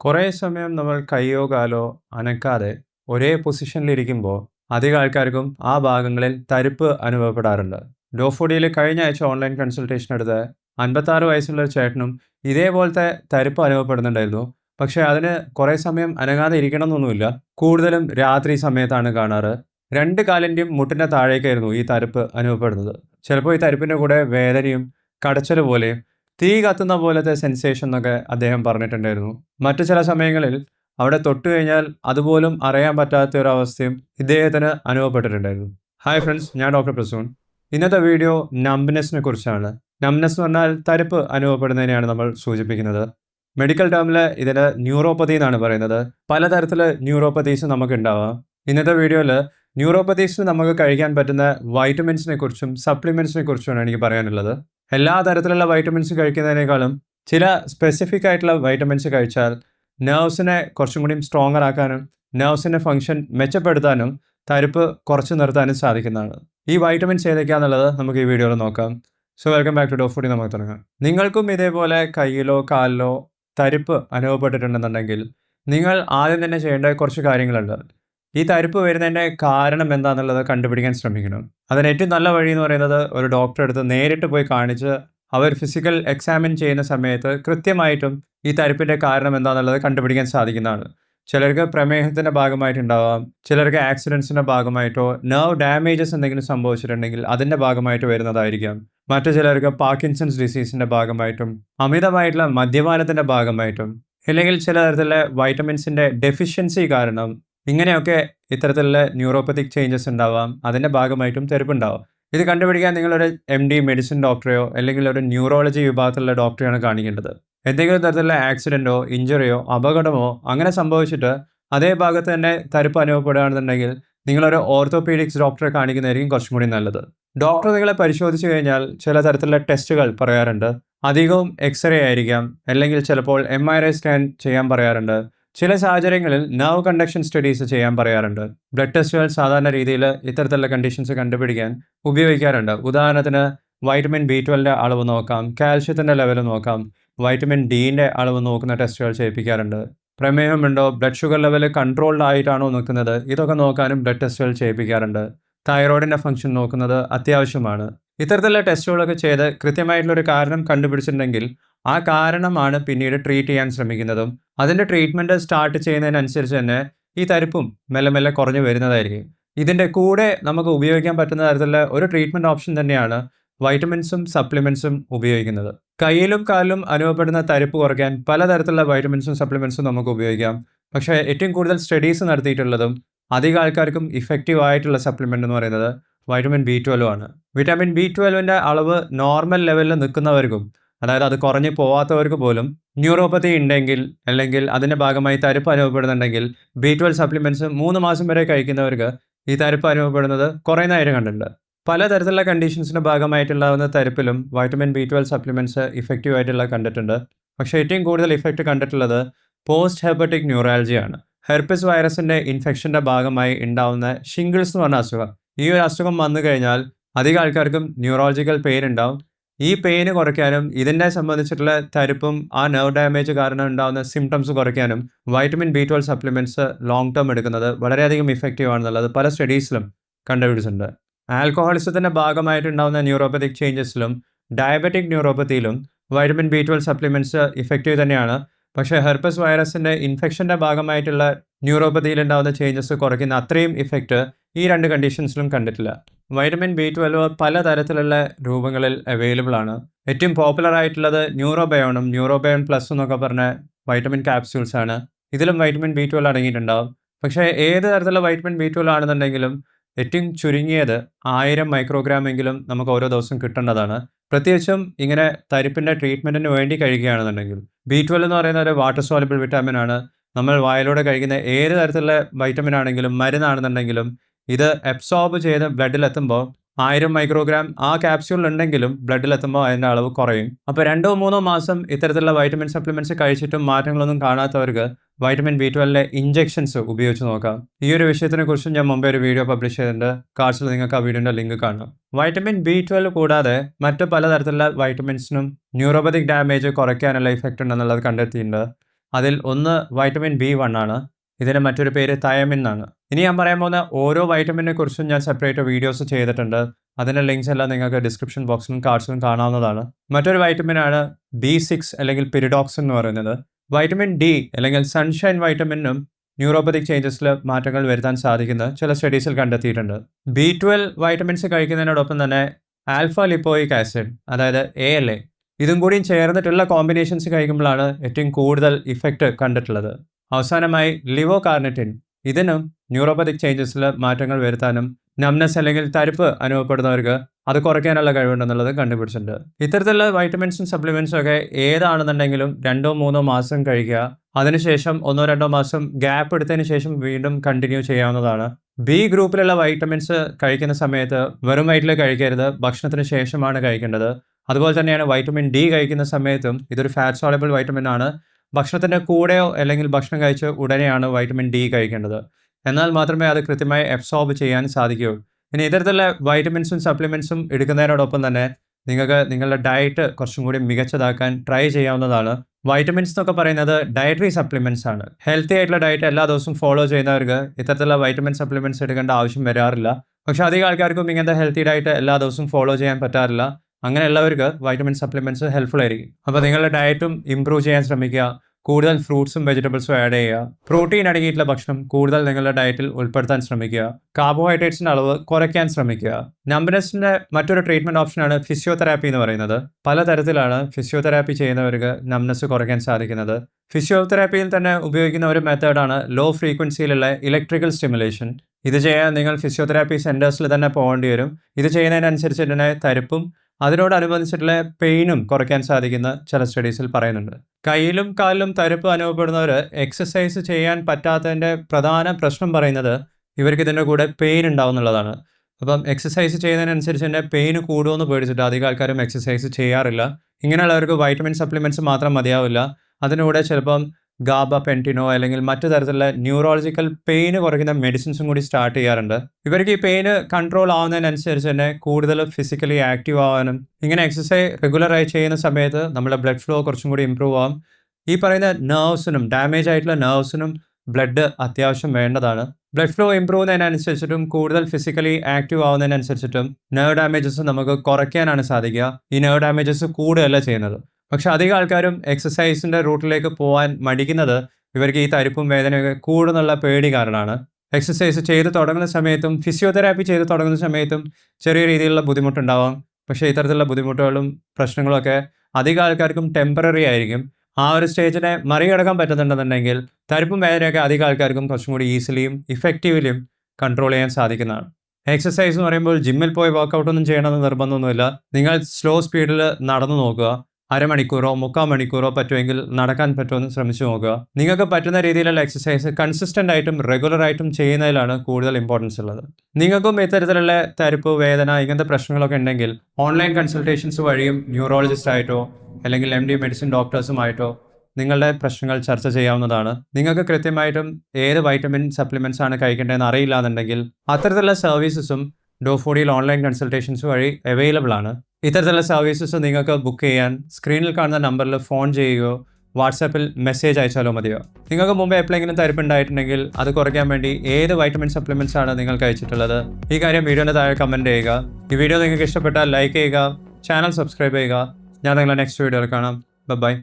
കുറേ സമയം നമ്മൾ കൈയോ കാലോ അനക്കാതെ ഒരേ പൊസിഷനിലിരിക്കുമ്പോൾ അധികം ആൾക്കാർക്കും ആ ഭാഗങ്ങളിൽ തരിപ്പ് അനുഭവപ്പെടാറുണ്ട്. ഡോഫോഡിയിൽ കഴിഞ്ഞ ആഴ്ച ഓൺലൈൻ കൺസൾട്ടേഷൻ എടുത്ത് അൻപത്താറ് വയസ്സുള്ള ഒരു ചേട്ടനും ഇതേപോലത്തെ തരിപ്പ് അനുഭവപ്പെടുന്നുണ്ടായിരുന്നു. പക്ഷേ അതിന് കുറേ സമയം അനങ്ങാതെ ഇരിക്കണം എന്നൊന്നുമില്ല കൂടുതലും രാത്രി സമയത്താണ് കാണാറ്. രണ്ട് കാലിന്റെയും മുട്ടിന്റെ താഴേക്കായിരുന്നു ഈ തരിപ്പ് അനുഭവപ്പെടുന്നത്. ചിലപ്പോൾ ഈ തരിപ്പിന്റെ കൂടെ വേദനയും കടച്ചൽ പോലെയും തീ കത്തുന്ന പോലത്തെ സെൻസേഷൻ എന്നൊക്കെ അദ്ദേഹം പറഞ്ഞിട്ടുണ്ടായിരുന്നു. മറ്റു ചില സമയങ്ങളിൽ അവിടെ തൊട്ടു കഴിഞ്ഞാൽ അതുപോലും അറിയാൻ പറ്റാത്ത ഒരു അവസ്ഥയും ഇദ്ദേഹത്തിന് അനുഭവപ്പെട്ടിട്ടുണ്ടായിരുന്നു. ഹായ് ഫ്രണ്ട്സ് ഞാൻ ഡോക്ടർ പ്രസൂൺ. ഇന്നത്തെ വീഡിയോ നംബ്നെസ്സിനെ കുറിച്ചാണ്. നംബ്നെസ് എന്ന് പറഞ്ഞാൽ തരിപ്പ് അനുഭവപ്പെടുന്നതിനെയാണ് നമ്മൾ സൂചിപ്പിക്കുന്നത്. മെഡിക്കൽ ടേമിൽ ഇതിന് ന്യൂറോപ്പതി എന്നാണ് പറയുന്നത്. പലതരത്തിൽ ന്യൂറോപ്പതീസ് നമുക്ക് ഉണ്ടാവാം ഇന്നത്തെ വീഡിയോയിൽ ന്യൂറോപ്പതീസിന് നമുക്ക് കഴിക്കാൻ പറ്റുന്ന വൈറ്റമിൻസിനെ കുറിച്ചും സപ്ലിമെൻസിനെ കുറിച്ചുമാണ് എനിക്ക് പറയാനുള്ളത്. എല്ലാ തരത്തിലുള്ള വൈറ്റമിൻസ് കഴിക്കുന്നതിനേക്കാളും ചില സ്പെസിഫിക് ആയിട്ടുള്ള വൈറ്റമിൻസ് കഴിച്ചാൽ നെർവ്സിനെ കുറച്ചും കൂടി സ്ട്രോങ്ങർ ആക്കാനും നെർവ്സിന്റെ ഫങ്ഷൻ മെച്ചപ്പെടുത്താനും തരിപ്പ് കുറച്ച് നിർത്താനും സാധിക്കുന്നതാണ്. ഈ വൈറ്റമിൻസ് ഏതൊക്കെയാണെന്നുള്ളത് നമുക്ക് ഈ വീഡിയോയിൽ നോക്കാം. So welcome back to Dr foodie നമുക്ക് തുടങ്ങാം. നിങ്ങൾക്കും ഇതേപോലെ കയ്യിലോ കാലിലോ തരിപ്പ് അനുഭവപ്പെട്ടിട്ടുണ്ടെന്നുണ്ടെങ്കിൽ നിങ്ങൾ ആദ്യം തന്നെ ചെയ്യേണ്ട കുറച്ച് കാര്യങ്ങളുണ്ട്. ഈ തരിപ്പ് വരുന്നതിന്റെ കാരണം എന്താണെന്നുള്ളത് കണ്ടുപിടിക്കാൻ ശ്രമിക്കണം അതിന് ഏറ്റവും നല്ല വഴി എന്ന് പറയുന്നത് ഒരു ഡോക്ടറെ അടുത്ത് നേരിട്ട് പോയി കാണിച്ച് അവർ ഫിസിക്കൽ എക്സാമിൻ ചെയ്യുന്ന സമയത്ത് കൃത്യമായിട്ടും ഈ തരിപ്പിന്റെ കാരണം എന്താണെന്നുള്ളത് കണ്ടുപിടിക്കാൻ സാധിക്കുന്നതാണ്. ചിലർക്ക് പ്രമേഹത്തിന്റെ ഭാഗമായിട്ടുണ്ടാവാം ചിലർക്ക് ആക്സിഡൻസിന്റെ ഭാഗമായിട്ടോ നെർവ് ഡാമേജസ് എന്തെങ്കിലും സംഭവിച്ചിട്ടുണ്ടെങ്കിൽ അതിന്റെ ഭാഗമായിട്ട് വരുന്നതായിരിക്കാം. മറ്റു ചിലർക്ക് പാർക്കിൻസൺസ് ഡിസീസിന്റെ ഭാഗമായിട്ടും അമിതമായിട്ടുള്ള മദ്യപാനത്തിന്റെ ഭാഗമായിട്ടും അല്ലെങ്കിൽ ചില തരത്തിലെ വൈറ്റമിൻസിന്റെ ഡെഫിഷ്യൻസി കാരണം ഇങ്ങനെയൊക്കെ ഇത്തരത്തിലുള്ള ന്യൂറോപ്പത്തിക് ചേഞ്ചസ് ഉണ്ടാവാം. അതിന്റെ ഭാഗമായിട്ടും തെരുപ്പുണ്ടാവാം ഇത് കണ്ടുപിടിക്കാൻ നിങ്ങളൊരു എം ഡി മെഡിസിൻ ഡോക്ടറെയോ അല്ലെങ്കിൽ ഒരു ന്യൂറോളജി വിഭാഗത്തിലുള്ള ഡോക്ടറെയാണ് കാണിക്കേണ്ടത്. എന്തെങ്കിലും തരത്തിലുള്ള ആക്സിഡന്റോ ഇഞ്ചറിയോ അപകടമോ അങ്ങനെ സംഭവിച്ചിട്ട് അതേ ഭാഗത്ത് തന്നെ തരിപ്പ് അനുഭവപ്പെടുകയാണെന്നുണ്ടെങ്കിൽ നിങ്ങളൊരു ഓർത്തോപീഡിക്സ് ഡോക്ടറെ കാണിക്കുന്നതായിരിക്കും കുറച്ചും കൂടി നല്ലത്. ഡോക്ടർ നിങ്ങളെ പരിശോധിച്ച് കഴിഞ്ഞാൽ ചില തരത്തിലുള്ള ടെസ്റ്റുകൾ പറയാറുണ്ട്. അധികവും എക്സ്റേ ആയിരിക്കാം. അല്ലെങ്കിൽ ചിലപ്പോൾ എം ആർ ഐ സ്കാൻ ചെയ്യാൻ പറയാറുണ്ട്. ചില സാഹചര്യങ്ങളിൽ നർവ് കണ്ടക്ഷൻ സ്റ്റഡീസ് ചെയ്യാൻ പറയാറുണ്ട്. ബ്ലഡ് ടെസ്റ്റുകൾ സാധാരണ രീതിയിൽ ഇത്തരത്തിലുള്ള കണ്ടീഷൻസ് കണ്ടുപിടിക്കാൻ ഉപയോഗിക്കാറുണ്ട്. ഉദാഹരണത്തിന് വൈറ്റമിൻ ബി ട്വൽവിന്റെ അളവ് നോക്കാം കാൽഷ്യത്തിന്റെ ലെവൽ നോക്കാം വൈറ്റമിൻ ഡീന്റെ അളവ് നോക്കുന്ന ടെസ്റ്റുകൾ ചെയ്യിപ്പിക്കാറുണ്ട്. പ്രമേഹമുണ്ടോ? ബ്ലഡ് ഷുഗർ ലെവൽ കൺട്രോൾഡ് ആയിട്ടാണോ നോക്കുന്നത് ഇതൊക്കെ നോക്കാനും ബ്ലഡ് ടെസ്റ്റുകൾ ചെയ്യിപ്പിക്കാറുണ്ട്. തൈറോയിഡിന്റെ ഫംഗ്ഷൻ നോക്കുന്നത് അത്യാവശ്യമാണ്. ഇത്തരത്തിലുള്ള ടെസ്റ്റുകളൊക്കെ ചെയ്ത് കൃത്യമായിട്ടുള്ളൊരു കാരണം കണ്ടുപിടിച്ചിട്ടുണ്ടെങ്കിൽ ആ കാരണമാണ് പിന്നീട് ട്രീറ്റ് ചെയ്യാൻ ശ്രമിക്കുന്നതും. അതിന്റെ ട്രീറ്റ്മെന്റ് സ്റ്റാർട്ട് ചെയ്യുന്നതിനനുസരിച്ച് തന്നെ ഈ തരിപ്പും മെല്ലെ മെല്ലെ കുറഞ്ഞു വരുന്നതായിരിക്കും. ഇതിന്റെ കൂടെ നമുക്ക് ഉപയോഗിക്കാൻ പറ്റുന്ന തരത്തിലുള്ള ഒരു ട്രീറ്റ്മെന്റ് ഓപ്ഷൻ തന്നെയാണ് വൈറ്റമിൻസും സപ്ലിമെൻസും ഉപയോഗിക്കുന്നത്. കയ്യിലും കാലിലും അനുഭവപ്പെടുന്ന തരിപ്പ് കുറയ്ക്കാൻ പലതരത്തിലുള്ള വൈറ്റമിൻസും സപ്ലിമെൻസും നമുക്ക് ഉപയോഗിക്കാം. പക്ഷേ ഏറ്റവും കൂടുതൽ സ്റ്റഡീസ് നടത്തിയിട്ടുള്ളതും അധികം ആൾക്കാർക്കും ഇഫക്റ്റീവ് ആയിട്ടുള്ള സപ്ലിമെന്റ് എന്ന് പറയുന്നത് വൈറ്റമിൻ ബി ട്വൽവ് ആണ്. വിറ്റാമിൻ ബി ട്വൽവിന്റെ അളവ് നോർമൽ ലെവലിൽ നിൽക്കുന്നവർക്കും അതായത് അത് കുറഞ്ഞു പോവാത്തവർക്ക് പോലും ന്യൂറോപ്പത്തി ഉണ്ടെങ്കിൽ അല്ലെങ്കിൽ അതിന്റെ ഭാഗമായി തരിപ്പ് അനുഭവപ്പെടുന്നുണ്ടെങ്കിൽ ബി ട്വൽവ് സപ്ലിമെന്റ്സ് മൂന്ന് മാസം വരെ കഴിക്കുന്നവർക്ക് ഈ തരിപ്പ് അനുഭവപ്പെടുന്നത് കുറയുന്നതായിട്ട് കണ്ടിട്ടുണ്ട്. പലതരത്തിലുള്ള കണ്ടീഷൻസിന്റെ ഭാഗമായിട്ടുണ്ടാകുന്ന തരിപ്പിലും vitamin B twelve supplements effective ആയിട്ടുള്ള കണ്ടിട്ടുണ്ട്. പക്ഷേ ഏറ്റവും കൂടുതൽ ഇഫക്റ്റ് കണ്ടിട്ടുള്ളത് പോസ്റ്റ് ഹെപ്പറ്റിക് ന്യൂറാലജിയാണ് ഹെർപ്പിസ് വൈറസിന്റെ ഇൻഫെക്ഷന്റെ ഭാഗമായി ഉണ്ടാവുന്ന ഷിംഗിൾസ് എന്ന് പറഞ്ഞ അസുഖം. ഈ ഒരു അസുഖം വന്നു കഴിഞ്ഞാൽ അധികം ആൾക്കാർക്കും ന്യൂറോളജിക്കൽ പെയിൻ ഉണ്ടാവും. ഈ പെയിന് കുറയ്ക്കാനും ഇതിനെ സംബന്ധിച്ചിട്ടുള്ള തരിപ്പും ആ നെർവ് ഡാമേജ് കാരണം ഉണ്ടാകുന്ന സിംറ്റംസ് കുറയ്ക്കാനും vitamin B twelve supplements long term എടുക്കുന്നത് വളരെയധികം ഇഫക്റ്റീവ് ആണെന്നുള്ളത് പല സ്റ്റഡീസിലും കണ്ടുപിടിച്ചിട്ടുണ്ട്. ആൽക്കഹോളിസത്തിന്റെ ഭാഗമായിട്ടുണ്ടാകുന്ന ന്യൂറോപ്പത്തിക് ചേഞ്ചസിലും diabetic ന്യൂറോപ്പത്തിയിലും vitamin B twelve supplements effective തന്നെയാണ്. പക്ഷേ ഹെർപ്പസ് വൈറസിന്റെ ഇൻഫെക്ഷന്റെ ഭാഗമായിട്ടുള്ള ന്യൂറോപ്പതിയിൽ ഉണ്ടാകുന്ന ചേഞ്ചസ് കുറയ്ക്കുന്ന അത്രയും ഇഫക്റ്റ് ഈ രണ്ട് കണ്ടീഷൻസിലും കണ്ടിട്ടില്ല. വൈറ്റമിൻ ബി ട്വൽവ് പലതരത്തിലുള്ള രൂപങ്ങളിൽ അവൈലബിൾ ആണ്. ഏറ്റവും പോപ്പുലർ ആയിട്ടുള്ളത് ന്യൂറോബയോണും ന്യൂറോബയോൺ പ്ലസ് എന്നൊക്കെ പറഞ്ഞ വൈറ്റമിൻ ക്യാപ്സ്യൂൾസ് ആണ്. ഇതിലും വൈറ്റമിൻ ബി ട്വൽവ് അടങ്ങിയിട്ടുണ്ടാവും. പക്ഷേ ഏത് തരത്തിലുള്ള വൈറ്റമിൻ ബി ട്വൽവ് ആണെന്നുണ്ടെങ്കിലും ഏറ്റവും ചുരുങ്ങിയത് ആയിരം മൈക്രോഗ്രാം എങ്കിലും നമുക്ക് ഓരോ ദിവസം കിട്ടേണ്ടതാണ്. പ്രത്യേകിച്ചും ഇങ്ങനെ തരിപ്പിന്റെ ട്രീറ്റ്മെന്റിന് വേണ്ടി കഴിക്കുകയാണെന്നുണ്ടെങ്കിൽ. ബി ട്വൽവ് എന്ന് പറയുന്ന ഒരു വാട്ടർ സോലബിൾ വിറ്റാമിൻ ആണ്. നമ്മൾ വായിലൂടെ കഴിക്കുന്ന ഏത് തരത്തിലുള്ള വൈറ്റമിൻ ആണെങ്കിലും മരുന്നാണെന്നുണ്ടെങ്കിലും ഇത് അബ്സോർബ് ചെയ്ത് ബ്ലഡിലെത്തുമ്പോൾ ആയിരം മൈക്രോഗ്രാം ആ ക്യാപ്സ്യൂളിൽ ഉണ്ടെങ്കിലും ബ്ലഡിൽ ബ്ലഡിലെത്തുമ്പോൾ അതിന്റെ അളവ് കുറയും. അപ്പോൾ രണ്ടോ മൂന്നോ മാസം ഇത്തരത്തിലുള്ള വൈറ്റമിൻ സപ്ലിമെന്റ്സ് കഴിച്ചിട്ടും മാറ്റങ്ങളൊന്നും കാണാത്തവർക്ക് വൈറ്റമിൻ ബി ട്വൽവിലെ ഇഞ്ചെക്ഷൻസ് ഉപയോഗിച്ച് നോക്കാം. ഈ ഒരു വിഷയത്തിനെ കുറിച്ചും ഞാൻ മുമ്പേ ഒരു വീഡിയോ പബ്ലിഷ് ചെയ്തിട്ടുണ്ട്. കാർഡ്സിൽ നിങ്ങൾക്ക് ആ വീഡിയോന്റെ ലിങ്ക് കാണാം. വൈറ്റമിൻ ബി ട്വൽവ് കൂടാതെ മറ്റ് പലതരത്തിലുള്ള വൈറ്റമിൻസിനും ന്യൂറോപതിക് ഡാമേജ് കുറയ്ക്കാനുള്ള ഇഫക്റ്റ് ഉണ്ടെന്നുള്ളത് കണ്ടെത്തിയിട്ടുണ്ട്. അതിൽ ഒന്ന് വൈറ്റമിൻ ബി വൺ ആണ്. ഇതിന് മറ്റൊരു പേര് തയമിൻ എന്നാണ്. ഇനി ഞാൻ പറയാൻ പോകുന്ന ഓരോ വൈറ്റമിനെ കുറിച്ചും ഞാൻ സെപ്പറേറ്റ് വീഡിയോസ് ചെയ്തിട്ടുണ്ട്. അതിന്റെ ലിങ്ക്സ് എല്ലാം നിങ്ങൾക്ക് ഡിസ്ക്രിപ്ഷൻ ബോക്സിലും കാർഡ്സിലും കാണാവുന്നതാണ്. മറ്റൊരു വൈറ്റമിനാണ് ബി സിക്സ് അല്ലെങ്കിൽ പിരിഡോക്സ് എന്ന് പറയുന്നത്. വൈറ്റമിൻ ഡി അല്ലെങ്കിൽ സൺഷൈൻ വൈറ്റമിനും ന്യൂറോപ്പതിക് ചേഞ്ചസിൽ മാറ്റങ്ങൾ വരുത്താൻ സാധിക്കുന്ന ചില സ്റ്റഡീസിൽ കണ്ടെത്തിയിട്ടുണ്ട്. ബി ട്വൽവ് വൈറ്റമിൻസ് കഴിക്കുന്നതിനോടൊപ്പം തന്നെ ആൽഫ ലിപ്പോയിക് ആസിഡ് അതായത് എ എൽ എ ഇതും കൂടിയും ചേർന്നിട്ടുള്ള കോമ്പിനേഷൻസ് കഴിക്കുമ്പോഴാണ് ഏറ്റവും കൂടുതൽ ഇഫക്റ്റ് കണ്ടിട്ടുള്ളത്. അവസാനമായി ലിവോ കാർണറ്റിൻ ഇതിനും ന്യൂറോപ്പതിക് ചേഞ്ചസിൽ മാറ്റങ്ങൾ വരുത്താനും നംനസ് അല്ലെങ്കിൽ തരിപ്പ് അനുഭവപ്പെടുന്നവർക്ക് അത് കുറയ്ക്കാനുള്ള കഴിവുണ്ടെന്നുള്ളത് കണ്ടുപിടിച്ചിട്ടുണ്ട്. ഇത്തരത്തിലുള്ള വൈറ്റമിൻസും സപ്ലിമെൻസും ഒക്കെ ഏതാണെന്നുണ്ടെങ്കിലും രണ്ടോ മൂന്നോ മാസം കഴിക്കുക അതിനുശേഷം ഒന്നോ രണ്ടോ മാസം ഗ്യാപ്പ് എടുത്തതിന് ശേഷം വീണ്ടും കണ്ടിന്യൂ ചെയ്യാവുന്നതാണ്. ബി ഗ്രൂപ്പിലുള്ള വൈറ്റമിൻസ് കഴിക്കുന്ന സമയത്ത് വെറും വയറ്റിൽ കഴിക്കരുത് ഭക്ഷണത്തിന് ശേഷമാണ് കഴിക്കേണ്ടത്. അതുപോലെ തന്നെയാണ് വൈറ്റമിൻ ഡി കഴിക്കുന്ന സമയത്തും ഇതൊരു ഫാറ്റ് സോളബിൾ വൈറ്റമിൻ ആണ്. ഭക്ഷണത്തിന്റെ കൂടെയോ അല്ലെങ്കിൽ ഭക്ഷണം കഴിച്ച് ഉടനെയാണ് വൈറ്റമിൻ ഡി കഴിക്കേണ്ടത്. എന്നാൽ മാത്രമേ അത് കൃത്യമായി അബ്സോർബ് ചെയ്യാൻ സാധിക്കുകയുള്ളൂ ഇനി ഇത്തരത്തിലുള്ള വൈറ്റമിൻസും സപ്ലിമെൻസും എടുക്കുന്നതിനോടൊപ്പം തന്നെ നിങ്ങൾക്ക് നിങ്ങളുടെ ഡയറ്റ് കുറച്ചും കൂടി മികച്ചതാക്കാൻ ട്രൈ ചെയ്യാവുന്നതാണ്. വൈറ്റമിൻസ് എന്നൊക്കെ പറയുന്നത് ഡയറ്ററി സപ്ലിമെൻസ് ആണ്. ഹെൽത്തി ആയിട്ടുള്ള ഡയറ്റ് എല്ലാ ദിവസവും ഫോളോ ചെയ്യുന്നവർക്ക് ഇത്തരത്തിലുള്ള വൈറ്റമിൻ സപ്ലിമെൻസ് എടുക്കേണ്ട ആവശ്യം വരാറില്ല. പക്ഷേ അധികം ആൾക്കാർക്കും ഇങ്ങനത്തെ ഹെൽത്തി ഡയറ്റ് എല്ലാ ദിവസവും ഫോളോ ചെയ്യാൻ പറ്റാറില്ല. അങ്ങനെയുള്ളവർക്ക് വൈറ്റമിൻ സപ്ലിമെന്റ്സ് ഹെൽപ്ഫുൾ ആയിരിക്കും. അപ്പോൾ നിങ്ങളുടെ ഡയറ്റും ഇമ്പ്രൂവ് ചെയ്യാൻ ശ്രമിക്കുക. കൂടുതൽ ഫ്രൂട്ട്സും വെജിറ്റബിൾസും ആഡ് ചെയ്യുക. പ്രോട്ടീൻ അടങ്ങിയിട്ടുള്ള ഭക്ഷണം കൂടുതൽ നിങ്ങളുടെ ഡയറ്റിൽ ഉൾപ്പെടുത്താൻ ശ്രമിക്കുക. കാർബോഹൈഡ്രേറ്റ്സിന്റെ അളവ് കുറയ്ക്കാൻ ശ്രമിക്കുക. നമ്പനസിന്റെ മറ്റൊരു ട്രീറ്റ്മെന്റ് ഓപ്ഷനാണ് ഫിസിയോതെറാപ്പി എന്ന് പറയുന്നത്. പലതരത്തിലാണ് ഫിസിയോതെറാപ്പി ചെയ്യുന്നവർക്ക് നംനസ് കുറയ്ക്കാൻ സാധിക്കുന്നത്. ഫിസിയോതെറാപ്പിയിൽ തന്നെ ഉപയോഗിക്കുന്ന ഒരു മെത്തേഡാണ് ലോ ഫ്രീക്വൻസിയിലുള്ള ഇലക്ട്രിക്കൽ സ്റ്റിമുലേഷൻ ഇത് ചെയ്യാൻ നിങ്ങൾ ഫിസിയോതെറാപ്പി സെന്റേഴ്സിൽ തന്നെ പോകേണ്ടി വരും. ഇത് ചെയ്യുന്നതിനനുസരിച്ച് തന്നെ തരിപ്പും അതിനോടനുബന്ധിച്ചിട്ടുള്ള പെയിനും കുറയ്ക്കാൻ സാധിക്കുന്ന ചില സ്റ്റഡീസിൽ പറയുന്നുണ്ട്. കയ്യിലും കാലിലും തരിപ്പ് അനുഭവപ്പെടുന്നവർ എക്സസൈസ് ചെയ്യാൻ പറ്റാത്തതിന്റെ പ്രധാന പ്രശ്നം പറയുന്നത് ഇവർക്ക് ഇതിന്റെ കൂടെ പെയിൻ ഉണ്ടാവുന്നുള്ളതാണ് അപ്പം എക്സസൈസ് ചെയ്യുന്നതിനനുസരിച്ച് തന്നെ പെയിൻ കൂടുമെന്ന് പേടിച്ചിട്ട് അധികം ആൾക്കാരും എക്സസൈസ് ചെയ്യാറില്ല. ഇങ്ങനെയുള്ളവർക്ക് വൈറ്റമിൻ സപ്ലിമെന്റ്സ് മാത്രം മതിയാവില്ല. അതിനൂടെ ചിലപ്പം ഗാബ പെന്റിനോ അല്ലെങ്കിൽ മറ്റു തരത്തിലുള്ള ന്യൂറോളജിക്കൽ പെയിന് കുറയ്ക്കുന്ന മെഡിസിൻസും കൂടി സ്റ്റാർട്ട് ചെയ്യാറുണ്ട്. ഇവർക്ക് ഈ പെയിന് കൺട്രോൾ ആവുന്നതിനനുസരിച്ച് തന്നെ കൂടുതൽ ഫിസിക്കലി ആക്റ്റീവ് ആവാനും ഇങ്ങനെ എക്സസൈസ് റെഗുലറായി ചെയ്യുന്ന സമയത്ത് നമ്മുടെ ബ്ലഡ് ഫ്ലോ കുറച്ചും കൂടി ഇമ്പ്രൂവ് ആവും. ഈ പറയുന്ന നെർവ്സിനും ഡാമേജ് ആയിട്ടുള്ള നെർവ്സിനും ബ്ലഡ് അത്യാവശ്യം വേണ്ടതാണ്. ബ്ലഡ് ഫ്ലോ ഇമ്പ്രൂവ് ചെയ്യുന്നതിനനുസരിച്ചിട്ടും കൂടുതൽ ഫിസിക്കലി ആക്റ്റീവ് ആവുന്നതിനനുസരിച്ചിട്ടും നെർവ് ഡാമേജസ് നമുക്ക് കുറയ്ക്കാനാണ് സാധിക്കുക. ഈ നെർവ് ഡാമേജസ് കൂടുകയല്ല ചെയ്യുന്നത്. പക്ഷെ അധികം ആൾക്കാരും എക്സസൈസിന്റെ റൂട്ടിലേക്ക് പോകാൻ മടിക്കുന്നത് ഇവർക്ക് ഈ തരിപ്പും വേദനയൊക്കെ കൂടുന്നുള്ള പേടി കാരണമാണ്. എക്സസൈസ് ചെയ്ത് തുടങ്ങുന്ന സമയത്തും ഫിസിയോതെറാപ്പി ചെയ്ത് തുടങ്ങുന്ന സമയത്തും ചെറിയ രീതിയിലുള്ള ബുദ്ധിമുട്ടുണ്ടാവാം. പക്ഷേ ഇത്തരത്തിലുള്ള ബുദ്ധിമുട്ടുകളും പ്രശ്നങ്ങളൊക്കെ അധികം ആൾക്കാർക്കും ടെമ്പററി ആയിരിക്കും. ആ ഒരു സ്റ്റേജിനെ മറികടക്കാൻ പറ്റുന്നുണ്ടെന്നുണ്ടെങ്കിൽ തരിപ്പും വേദനയൊക്കെ അധികം ആൾക്കാർക്കും കുറച്ചും കൂടി ഈസിലിയും ഇഫക്റ്റീവിലും കൺട്രോൾ ചെയ്യാൻ സാധിക്കുന്നതാണ്. എക്സസൈസ് എന്ന് പറയുമ്പോൾ ജിമ്മിൽ പോയി വർക്കൗട്ടൊന്നും ചെയ്യണമെന്ന് നിർബന്ധമൊന്നുമില്ല. നിങ്ങൾ സ്ലോ സ്പീഡിൽ നടന്നു നോക്കുക. അരമണിക്കൂറോ മുക്കാൽ മണിക്കൂറോ പറ്റുമെങ്കിൽ നടക്കാൻ പറ്റുമെന്ന് ശ്രമിച്ചു നോക്കുക. നിങ്ങൾക്ക് പറ്റുന്ന രീതിയിലുള്ള എക്സസൈസ് കൺസിസ്റ്റന്റ് ആയിട്ടും റെഗുലർ ആയിട്ടും ചെയ്യുന്നതിലാണ് കൂടുതൽ ഇമ്പോർട്ടൻസ് ഉള്ളത്. നിങ്ങൾക്കും ഇത്തരത്തിലുള്ള തരിപ്പ് വേദന ഇങ്ങനത്തെ പ്രശ്നങ്ങളൊക്കെ ഉണ്ടെങ്കിൽ ഓൺലൈൻ കൺസൾട്ടേഷൻസ് വഴിയും ന്യൂറോളജിസ്റ്റ് ആയിട്ടോ അല്ലെങ്കിൽ എം ഡി മെഡിസിൻ ഡോക്ടേഴ്സുമായിട്ടോ നിങ്ങളുടെ പ്രശ്നങ്ങൾ ചർച്ച ചെയ്യാവുന്നതാണ്. നിങ്ങൾക്ക് കൃത്യമായിട്ടും ഏത് വൈറ്റമിൻ സപ്ലിമെന്റ്സ് ആണ് കഴിക്കേണ്ടതെന്ന് അറിയില്ല എന്നുണ്ടെങ്കിൽ അത്തരത്തിലുള്ള സർവീസസും ഡോഫോഡിയിൽ ഓൺലൈൻ കൺസൾട്ടേഷൻസ് വഴി അവൈലബിൾ ആണ്. ഇത്തരത്തിലുള്ള സർവീസസ് നിങ്ങൾക്ക് ബുക്ക് ചെയ്യാൻ സ്ക്രീനിൽ കാണുന്ന നമ്പറിൽ ഫോൺ ചെയ്യുകയോ വാട്സാപ്പിൽ മെസ്സേജ് അയച്ചാലോ മതിയോ? നിങ്ങൾക്ക് മുമ്പ് എപ്പോഴെങ്കിലും തരിപ്പുണ്ടായിട്ടുണ്ടെങ്കിൽ അത് കുറയ്ക്കാൻ വേണ്ടി ഏത് വൈറ്റമിൻ സപ്ലിമെന്റ്സ് ആണ് നിങ്ങൾക്ക് അയച്ചിട്ടുള്ളത്? ഈ കാര്യം വീഡിയോയുടെ താഴെ കമന്റ് ചെയ്യുക. ഈ വീഡിയോ നിങ്ങൾക്ക് ഇഷ്ടപ്പെട്ടാൽ ലൈക്ക് ചെയ്യുക ചാനൽ സബ്സ്ക്രൈബ് ചെയ്യുക. ഞാൻ നിങ്ങളെ നെക്സ്റ്റ് വീഡിയോയിൽ കാണാം. ബൈ